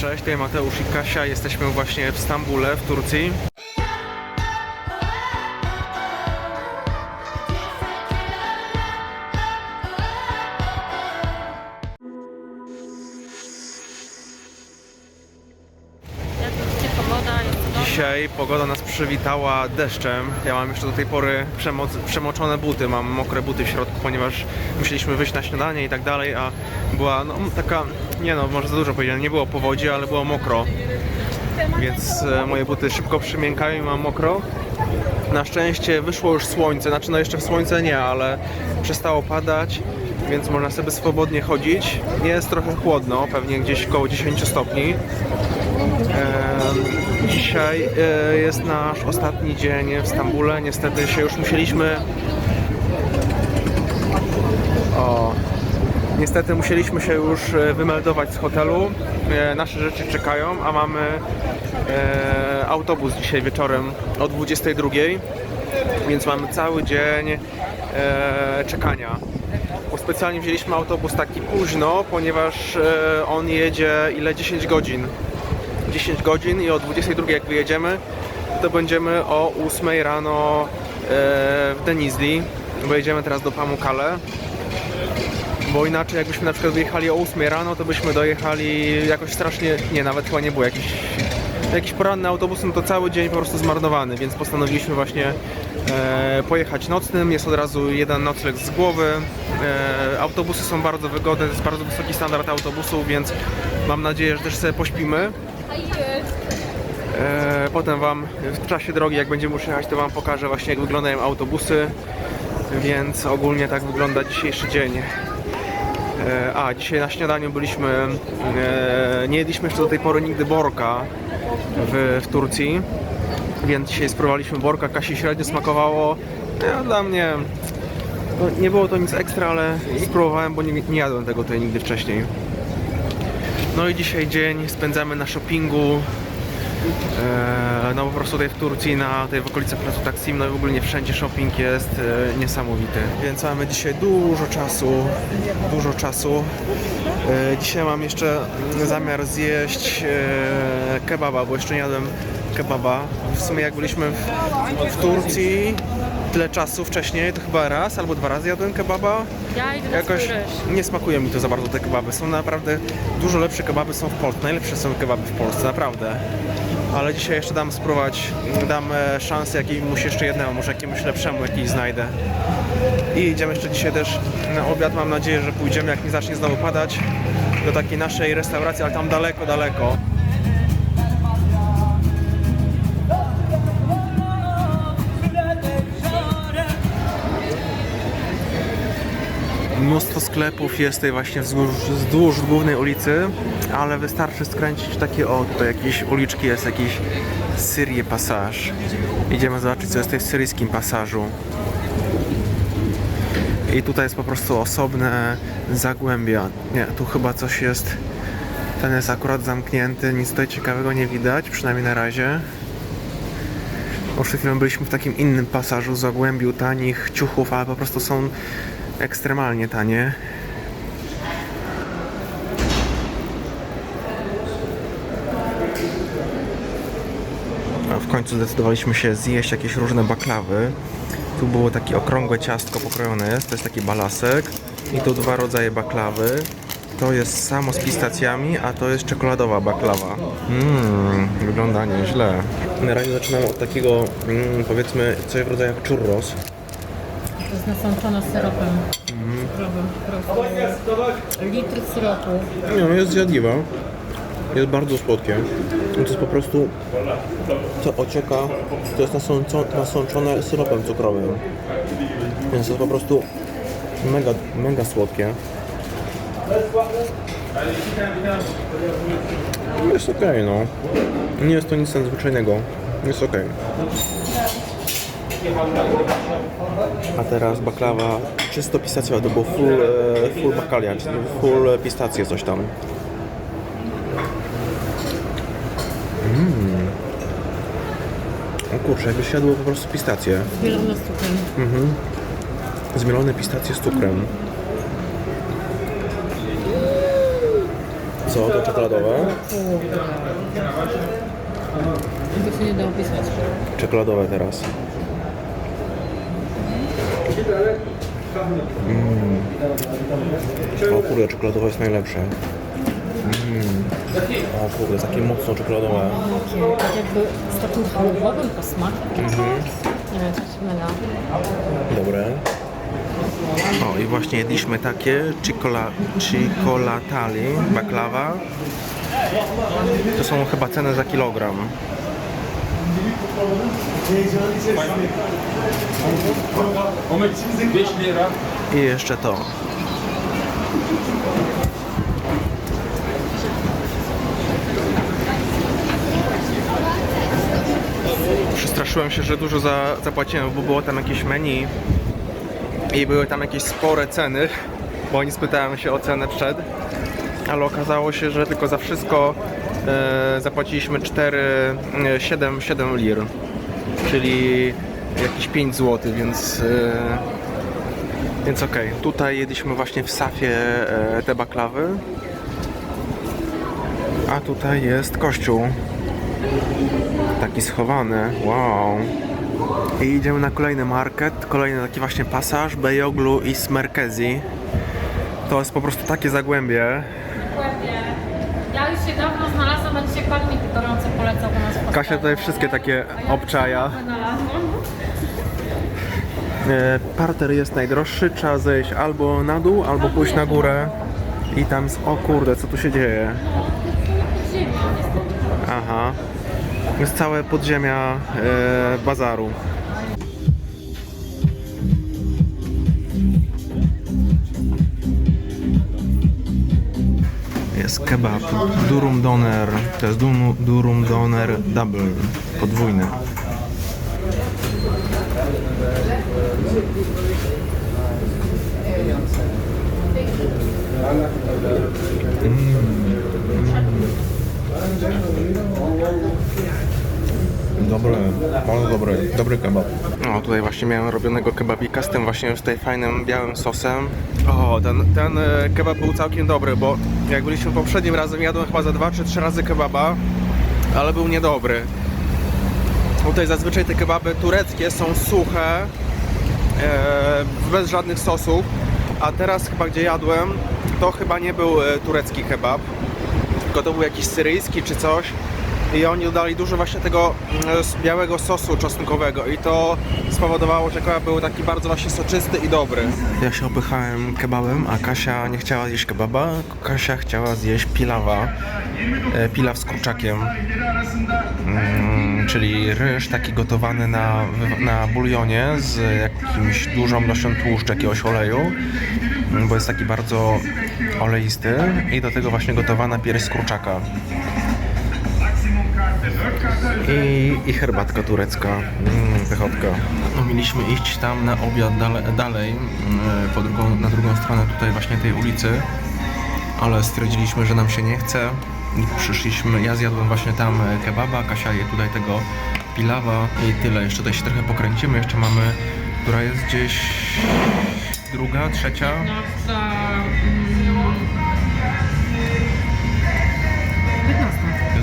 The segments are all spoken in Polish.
Cześć, tutaj Mateusz i Kasia. Jesteśmy właśnie w Stambule, w Turcji. Dzisiaj pogoda nas przywitała deszczem. Ja mam jeszcze do tej pory przemo- przemoczone buty, mam mokre buty w środku, ponieważ musieliśmy wyjść na śniadanie i tak dalej, a była no, taka, nie no, może za dużo powiedziane, nie było powodzi, ale było mokro. Więc e, moje buty szybko przymiękają i mam mokro. Na szczęście wyszło już słońce, znaczy no jeszcze w słońce nie, ale przestało padać, więc można sobie swobodnie chodzić. Jest trochę chłodno, pewnie gdzieś około 10 stopni. Dzisiaj e, jest nasz ostatni dzień w Stambule. Niestety się już musieliśmy. Niestety musieliśmy się już e, wymeldować z hotelu. E, Nasze rzeczy czekają, a mamy e, autobus dzisiaj wieczorem o 22. Więc mamy cały dzień czekania. Bo specjalnie wzięliśmy autobus taki późno, ponieważ on jedzie ile 10 godzin. 10 godzin i o 22 jak wyjedziemy, to będziemy o 8 rano w Denizli, bo jedziemy teraz do Pamukkale. Bo inaczej jakbyśmy na przykład wyjechali o 8 rano, to byśmy dojechali jakoś strasznie, nie, nawet chyba nie było jakiś jakiś poranny autobus, no to cały dzień po prostu zmarnowany, więc postanowiliśmy właśnie e, pojechać nocnym. Jest od razu jeden nocleg z głowy. E, autobusy są bardzo wygodne, jest bardzo wysoki standard autobusów, więc mam nadzieję, że też sobie pośpimy. E, Potem Wam w czasie drogi, jak będziemy już jechać, to Wam pokażę właśnie jak wyglądają autobusy. Więc ogólnie tak wygląda dzisiejszy dzień. E, A, dzisiaj na śniadaniu byliśmy, e, nie jedliśmy jeszcze do tej pory nigdy borka w, w Turcji, więc dzisiaj spróbowaliśmy borka, Kasi średnio smakowało. No, dla mnie no, nie było to nic ekstra, ale spróbowałem, bo nie, nie jadłem tego tutaj nigdy wcześniej. No i dzisiaj dzień spędzamy na shoppingu. E, no po prostu tutaj w Turcji, na tej w okolicach placu Taksim, no i w ogóle nie wszędzie shopping jest e, niesamowity. Więc mamy dzisiaj dużo czasu, dużo czasu. E, dzisiaj mam jeszcze zamiar zjeść kebaba, bo jeszcze nie jadłem kebaba. W sumie jak byliśmy w, w Turcji tyle czasu wcześniej, to chyba raz albo dwa razy jadłem kebaba. Ja Jakoś nie smakuje mi to za bardzo te kebaby. Są naprawdę dużo lepsze kebaby są w Polsce. Najlepsze są kebaby w Polsce, naprawdę. Ale dzisiaj jeszcze dam spróbować, dam e, szansę jakiemuś jeszcze jednemu, może jakiemuś lepszemu jakiś znajdę. I idziemy jeszcze dzisiaj też na obiad. Mam nadzieję, że pójdziemy, jak nie zacznie znowu padać, do takiej naszej restauracji, ale tam daleko, daleko. Sklepów jest tutaj właśnie wzdłuż, wzdłuż głównej ulicy, ale wystarczy skręcić w takie o, tutaj jakieś uliczki jest jakiś Syrie Passage. Idziemy zobaczyć co jest w tej syryjskim pasażu. I tutaj jest po prostu osobne zagłębia. Nie, tu chyba coś jest. Ten jest akurat zamknięty, nic tutaj ciekawego nie widać, przynajmniej na razie. Bo przed chwilą byliśmy w takim innym pasażu, zagłębiu tanich ciuchów, ale po prostu są ekstremalnie tanie. A w końcu zdecydowaliśmy się zjeść jakieś różne baklawy. Tu było takie okrągłe ciastko pokrojone jest, to jest taki balasek. I tu dwa rodzaje baklawy. To jest samo z pistacjami, a to jest czekoladowa baklawa. Mmm, wygląda nieźle. Na razie zaczynamy od takiego, mm, powiedzmy, coś w rodzaju jak churros. To jest nasączone syropem cukrowym po. Litr syropu. Nie, no jest zjadliwa. Jest bardzo słodkie. To jest po prostu to ocieka, to jest nasąco- nasączone syropem cukrowym. Więc jest po prostu mega, mega słodkie. Jest okej, no. Nie jest to nic nadzwyczajnego. Jest okej. A teraz baklawa czysto pistacjowa, to było full, e, full bakalia, czyli full pistacje coś tam. Mm. O kurczę, jakby się jadło po prostu pistacje. Zielone z cukrem. Zmielone pistacje z cukrem. Co to czekoladowe? Tego się nie da opisać. Czekoladowe teraz. Mm. O kurde, czekoladowe jest najlepsze. Mm. O kurde, takie mocno czekoladowe. Takie, tak jakby z takim chlebowym posmakiem. Nie wiem, co się mylę. Dobre. O i właśnie jedliśmy takie cicolatali, baklawa. To są chyba ceny za kilogram. I jeszcze to. Przestraszyłem się, że dużo za, zapłaciłem, bo było tam jakieś menu i były tam jakieś spore ceny, bo nie spytałem się o cenę przed, ale okazało się, że tylko za wszystko zapłaciliśmy 4, e, 7, 7 lir, czyli jakieś 5 zł, więc e, więc okej. Tutaj jedliśmy właśnie w Safie e, te baklawy, a tutaj jest kościół, taki schowany, wow. I idziemy na kolejny market, kolejny taki właśnie pasaż Bejoglu i Smerkezi. To jest po prostu takie zagłębie. Się dawno znalazłam, a dzisiaj pan mi gorąco polecał u nas Kasia tutaj wszystkie takie obczaja. E, Parter jest najdroższy, trzeba zejść albo na dół, albo pójść na górę. I tam jest, o kurde, co tu się dzieje? Aha. Jest całe podziemia e, bazaru. Jest kebab, durum doner, to jest durum, durum doner double, podwójny. Dobry, bardzo dobry, dobry kebab. O, tutaj właśnie miałem robionego kebabika z tym właśnie z tej fajnym białym sosem. O, ten, ten e, kebab był całkiem dobry, bo jak byliśmy poprzednim razem, jadłem chyba za dwa czy trzy razy kebaba, ale był niedobry. Tutaj zazwyczaj te kebaby tureckie są suche, e, bez żadnych sosów, a teraz chyba gdzie jadłem, to chyba nie był e, turecki kebab, tylko to był jakiś syryjski czy coś. I oni dodali dużo właśnie tego mm, białego sosu czosnkowego i to spowodowało, że kebab był taki bardzo właśnie soczysty i dobry. Ja się opychałem kebabem, a Kasia nie chciała zjeść kebaba, Kasia chciała zjeść pilawa, e, pilaw z kurczakiem. Mm, czyli ryż taki gotowany na, na bulionie z jakimś dużą ilością tłuszczu, jakiegoś oleju, mm, bo jest taki bardzo oleisty i do tego właśnie gotowana pierś z kurczaka. I, i herbatka turecka, mm, pychotka. No, mieliśmy iść tam na obiad dale, dalej, mm, po drugą, na drugą stronę tutaj właśnie tej ulicy, ale stwierdziliśmy, że nam się nie chce i przyszliśmy, ja zjadłem właśnie tam kebaba, Kasia je tutaj tego pilawa i tyle. Jeszcze tutaj się trochę pokręcimy, jeszcze mamy, która jest gdzieś druga, trzecia, No,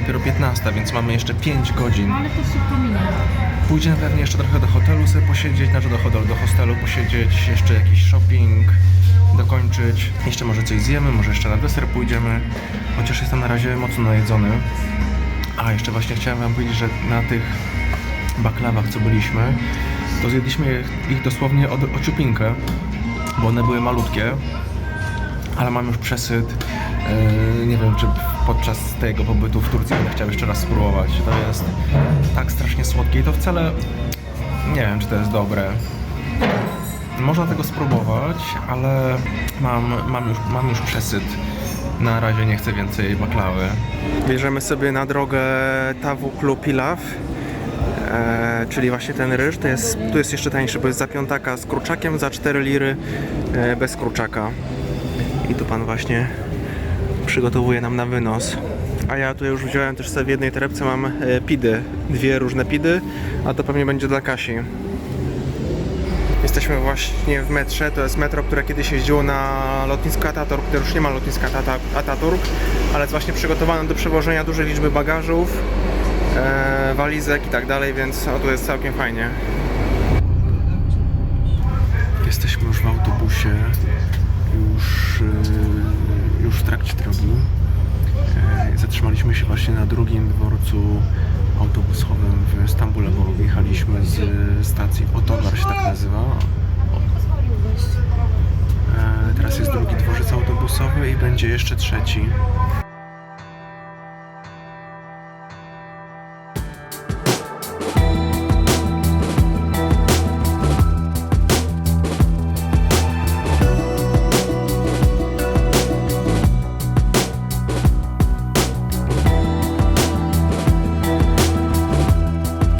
dopiero 15, więc mamy jeszcze 5 godzin. Ale to szybko minie. Pójdziemy pewnie jeszcze trochę do hotelu sobie posiedzieć, znaczy do hotelu, do hostelu posiedzieć, jeszcze jakiś shopping dokończyć. Jeszcze może coś zjemy, może jeszcze na deser pójdziemy, chociaż jestem na razie mocno najedzony. A jeszcze właśnie chciałem wam powiedzieć, że na tych baklawach co byliśmy, to zjedliśmy ich dosłownie od ociupinkę, bo one były malutkie, ale mam już przesyt. Yy, nie wiem, czy podczas tego pobytu w Turcji będę chciał jeszcze raz spróbować. To jest tak strasznie słodkie i to wcale nie wiem, czy to jest dobre. Można tego spróbować, ale mam, mam, już, mam już przesyt. Na razie nie chcę więcej baklawy. Bierzemy sobie na drogę Tavuklu Pilaw, e, czyli właśnie ten ryż. To jest, tu jest jeszcze tańszy, bo jest za piątaka z kurczakiem, za 4 liry e, bez kurczaka. I tu pan właśnie przygotowuje nam na wynos. A ja tutaj już wziąłem też sobie w jednej torebce mam e, pidy, dwie różne pidy, a to pewnie będzie dla Kasi. Jesteśmy właśnie w metrze, to jest metro, które kiedyś jeździło na lotnisko Ataturk, które już nie ma lotniska Ataturk, ale jest właśnie przygotowane do przewożenia dużej liczby bagażów, e, walizek i tak dalej, więc o, tu jest całkiem fajnie. Jesteśmy już w autobusie, już, e, już w trakcie drogi. E, Zatrzymaliśmy się właśnie na drugim dworcu autobusowym w Stambule, bo wyjechaliśmy z stacji Otogar się tak nazywa. E, Teraz jest drugi dworzec autobusowy i będzie jeszcze trzeci.